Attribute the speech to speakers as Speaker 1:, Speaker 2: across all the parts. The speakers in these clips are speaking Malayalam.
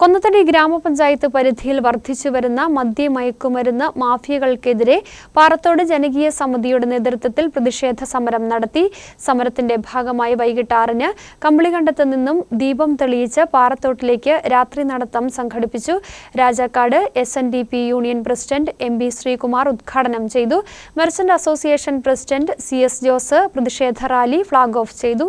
Speaker 1: കൊന്നത്തടി ഗ്രാമപഞ്ചായത്ത് പരിധിയിൽ വർദ്ധിച്ചുവരുന്ന മദ്യമയക്കുമരുന്ന് മാഫിയകൾക്കെതിരെ പാറത്തോട് ജനകീയ സമിതിയുടെ നേതൃത്വത്തിൽ പ്രതിഷേധ സമരം നടത്തി. സമരത്തിന്റെ ഭാഗമായി വൈകിട്ട് ആറിന് കമ്പിളികണ്ടത്ത് നിന്നും ദീപം തെളിയിച്ച് പാറത്തോട്ടിലേക്ക് രാത്രി നടത്തം സംഘടിപ്പിച്ചു. Rajakkad S union president M B Sreekumar ഉദ്ഘാടനം ചെയ്തു. Merchant association president C Jose പ്രതിഷേധ റാലി ഫ്ളാഗ് ഓഫ് ചെയ്തു.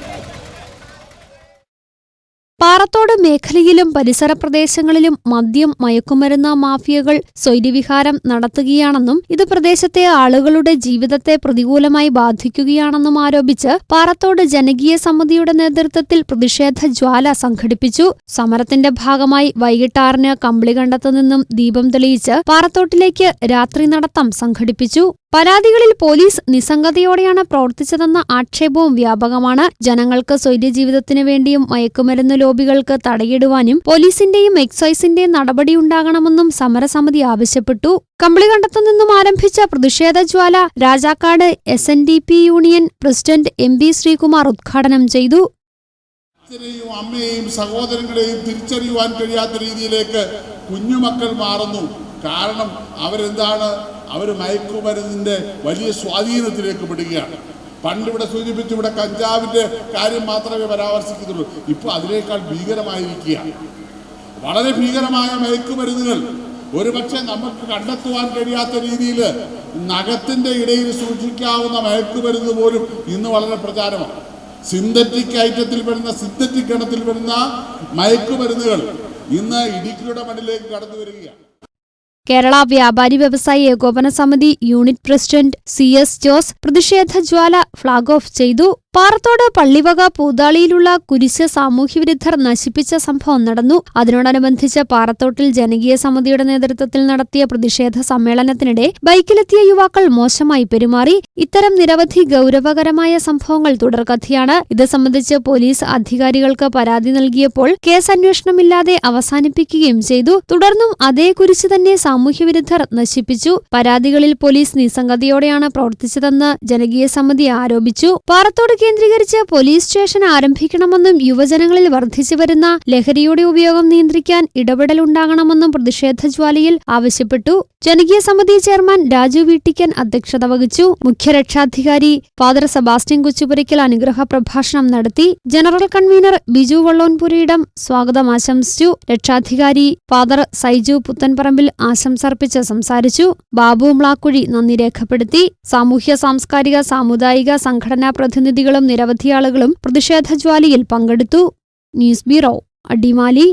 Speaker 1: പാറത്തോട് മേഖലയിലും പരിസര പ്രദേശങ്ങളിലും മദ്യം മയക്കുമരുന്ന് മാഫിയകൾ സ്വൈര്യവിഹാരം നടത്തുകയാണെന്നും ഇത് പ്രദേശത്തെ ആളുകളുടെ ജീവിതത്തെ പ്രതികൂലമായി ബാധിക്കുകയാണെന്നും ആരോപിച്ച് പാറത്തോട് ജനകീയ സമിതിയുടെ നേതൃത്വത്തിൽ പ്രതിഷേധ ജ്വാല സംഘടിപ്പിച്ചു. സമരത്തിന്റെ ഭാഗമായി വൈകിട്ടാറിന് കമ്പിളികണ്ടത്തു നിന്നും ദീപം തെളിയിച്ച് പാറത്തോട്ടിലേക്ക് രാത്രി നടത്തം സംഘടിപ്പിച്ചു. പരാതികളിൽ പോലീസ് നിസ്സംഗതയോടെയാണ് പ്രവർത്തിച്ചതെന്ന ആക്ഷേപവും വ്യാപകമാണ്. ജനങ്ങൾക്ക് സ്വൈര്യജീവിതത്തിനു വേണ്ടിയും മയക്കുമരുന്ന് ലോബികൾക്ക് തടയിടുവാനും പോലീസിന്റെയും എക്സൈസിന്റെയും നടപടിയുണ്ടാകണമെന്നും സമരസമിതി ആവശ്യപ്പെട്ടു. കമ്പളികണ്ടത്തു നിന്നും ആരംഭിച്ച പ്രതിഷേധ ജ്വാല Rajakkad S N D P union president M B Sreekumar ഉദ്ഘാടനം ചെയ്തു.
Speaker 2: അമ്മയെയും സഹോദരങ്ങളെയും തിരിച്ചറിയുവാൻ കഴിയാത്ത രീതിയിലേക്ക് കുഞ്ഞുമക്കൾ മാറുന്നു. കാരണം അവരെന്താണ്? അവർ മയക്കുമരുന്നിന്റെ വലിയ സ്വാധീനത്തിലേക്ക് പെടുകയാണ്. പണ്ട് ഇവിടെ സൂചിപ്പിച്ചു ഇവിടെ കഞ്ചാവിന്റെ കാര്യം മാത്രമേ പരാമർശിക്കുന്നുള്ളൂ. ഇപ്പോൾ അതിനേക്കാൾ ഭീകരമായിരിക്കുകയാണ്. വളരെ ഭീകരമായ മയക്കുമരുന്നുകൾ. ഒരുപക്ഷെ നമുക്ക് കണ്ടെത്തുവാൻ കഴിയാത്ത രീതിയിൽ നഖത്തിന്റെ ഇടയിൽ സൂക്ഷിക്കാവുന്ന മയക്കുമരുന്ന് പോലും ഇന്ന് വളരെ പ്രചാരമാണ്. സിന്തറ്റിക് ഐറ്റത്തിൽ വരുന്ന സിന്തറ്റിക് ഗണത്തിൽ വരുന്ന മയക്കുമരുന്നുകൾ ഇന്ന് ഇടുക്കിയുടെ മണ്ണിലേക്ക് കടന്നു വരികയാണ്
Speaker 1: കേരള വ്യാപാരി വ്യവസായി ഏകോപന സമിതി unit president C S Jose പ്രതിഷേധ ജ്വാല ഫ്ളാഗ് ഓഫ് ചെയ്തു. പാറത്തോട് പള്ളിവക പൂതാളിയിലുള്ള കുരിശ് സാമൂഹ്യവിരുദ്ധർ നശിപ്പിച്ച സംഭവം നടന്നു. അതിനോടനുബന്ധിച്ച് പാറത്തോട്ടിൽ ജനകീയ സമിതിയുടെ നേതൃത്വത്തിൽ നടത്തിയ പ്രതിഷേധ സമ്മേളനത്തിനിടെ ബൈക്കിലെത്തിയ യുവാക്കൾ മോശമായി പെരുമാറി. ഇത്തരം നിരവധി ഗൗരവകരമായ സംഭവങ്ങൾ തുടർക്കഥയാണ്. ഇത് സംബന്ധിച്ച് പോലീസ് അധികാരികൾക്ക് പരാതി നൽകിയപ്പോൾ കേസ് അന്വേഷണമില്ലാതെ അവസാനിപ്പിക്കുകയും ചെയ്തു. തുടർന്നും അതേ കുരിശ് തന്നെ സാമൂഹ്യവിരുദ്ധർ നശിപ്പിച്ചു. പരാതികളിൽ പോലീസ് നിസ്സംഗതയോടെയാണ് പ്രവർത്തിച്ചതെന്ന് ജനകീയ സമിതി ആരോപിച്ചു. പാറത്തോട് കേന്ദ്രീകരിച്ച് പോലീസ് സ്റ്റേഷൻ ആരംഭിക്കണമെന്നും യുവജനങ്ങളിൽ വർദ്ധിച്ചു വരുന്ന ലഹരിയുടെ ഉപയോഗം നിയന്ത്രിക്കാൻ ഇടപെടലുണ്ടാകണമെന്നും പ്രതിഷേധ ജ്വാലയിൽ ആവശ്യപ്പെട്ടു. ജനകീയ സമിതി ചെയർമാൻ രാജു വീട്ടിക്കൻ അധ്യക്ഷത വഹിച്ചു. മുഖ്യരക്ഷാധികാരി ഫാദർ സെബാസ്റ്റ്യൻ കൊച്ചുപുരയ്ക്കൽ അനുഗ്രഹ പ്രഭാഷണം നടത്തി. ജനറൽ കൺവീനർ ബിജു വള്ളോൻപുരയിടം സ്വാഗതം ആശംസിച്ചു. രക്ഷാധികാരി ഫാദർ സൈജു പുത്തൻപറമ്പിൽ ആശംസർപ്പിച്ച് സംസാരിച്ചു. ബാബു മ്ലാക്കുഴി നന്ദി രേഖപ്പെടുത്തി. സാമൂഹ്യ സാംസ്കാരിക സാമുദായിക സംഘടനാ പ്രതിനിധികളും നിരവധി ആളുകളും പ്രതിഷേധ ജ്വാലയിൽ പങ്കെടുത്തു. News bureau Adimali.